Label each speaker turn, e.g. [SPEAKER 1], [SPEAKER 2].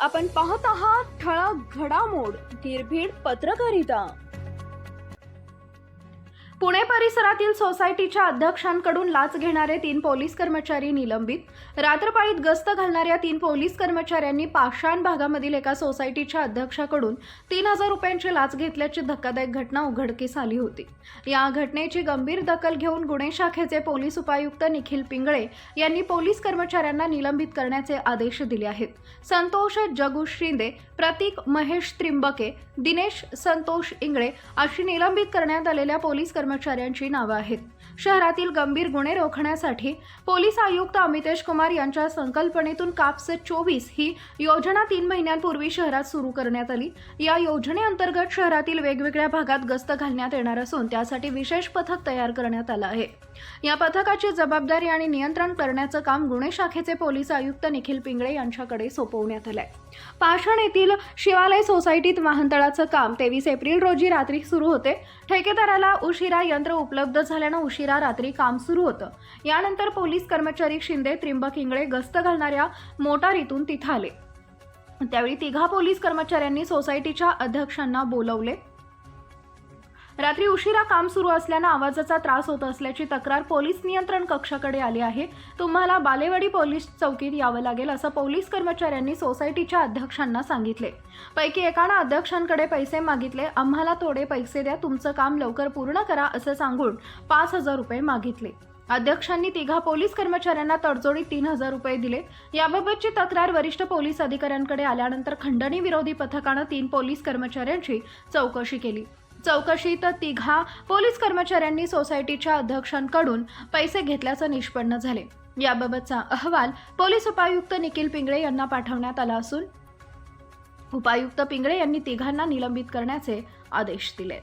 [SPEAKER 1] आपण पाहत आहात ठळक घडामोड निर्भीड पत्रकारिता. पुणे परिसरातील सोसायटीच्या अध्यक्षांकडून लाच घेणारे तीन पोलीस कर्मचारी निलंबित. रात्रपाळीत गस्त घालणाऱ्या तीन पोलीस कर्मचाऱ्यांनी पाषाण भागामधील एका सोसायटीच्या अध्यक्षाकडून तीन हजार रुपयांची लाच घेतल्याची धक्कादायक घटना उघडकीस आली होती. या घटनेची गंभीर दखल घेऊन गुन्हे शाखेचे पोलीस उपायुक्त निखिल पिंगळे यांनी पोलीस कर्मचाऱ्यांना निलंबित करण्याचे आदेश दिले आहेत. संतोष जगू शिंदे प्रतीक महेश त्रिंबके दिनेश संतोष इंगळे अशी निलंबित करण्यात आलेल्या पोलीस कर्मचाऱ्यांची नावं आहेत. शहरातील गंभीर गुन्हे रोखण्यासाठी पोलीस आयुक्त अमितेश कुमार यांच्या संकल्पनेतून कापसे चोवीस ही योजना तीन महिन्यांपूर्वी शहरात सुरू करण्यात आली. या योजनेअंतर्गत शहरातील वेगवेगळ्या भागात गस्त घालण्यात येणार असून त्यासाठी विशेष पथक तयार करण्यात आलं आहे. या पथकाची जबाबदारी आणि नियंत्रण करण्याचं काम गुन्हे शाखेचे पोलीस आयुक्त निखिल पिंगळे यांच्याकडे सोपवण्यात आलंय. पाषाण येथील शिवालय सोसायटीत वाहनतळाचं काम तेवीस एप्रिल रोजी रात्री सुरू होते. ठेकेदाराला उशिरा यंत्र उपलब्ध झाल्यानं उशिरा रात्री काम सुरू होतं. यानंतर पोलीस कर्मचारी शिंदे त्रिंबक इंगळे गस्त घालणाऱ्या मोटारीतून तिथं आले. त्यावेळी तिघा पोलीस कर्मचाऱ्यांनी सोसायटीच्या अध्यक्षांना बोलवले. रात्री उशिरा काम सुरू असल्यानं आवाजाचा त्रास होत असल्याची तक्रार पोलीस नियंत्रण कक्षाकडे आली आहे. तुम्हाला बालेवाडी पोलीस चौकीत यावं लागेल असं पोलीस कर्मचाऱ्यांनी सोसायटीच्या अध्यक्षांना सांगितले. पैकी एकानं अध्यक्षांकडे पैसे मागितले. आम्हाला थोडे पैसे द्या तुमचं काम लवकर पूर्ण करा असं सांगून पाच हजार रुपये मागितले. अध्यक्षांनी तिघा पोलीस कर्मचाऱ्यांना तडजोडीत तीन हजार रुपये दिले. याबाबतची तक्रार वरिष्ठ पोलीस अधिकाऱ्यांकडे आल्यानंतर खंडणी विरोधी पथकानं तीन पोलीस कर्मचाऱ्यांची चौकशी केली. चौकशीत तिघा पोलीस कर्मचाऱ्यांनी सोसायटीच्या अध्यक्षांकडून पैसे घेतल्याचं निष्पन्न झाले. याबाबतचा अहवाल पोलीस उपायुक्त निखिल पिंगळे यांना पाठवण्यात आला असून उपायुक्त पिंगळे यांनी तिघांना निलंबित करण्याचे आदेश दिले.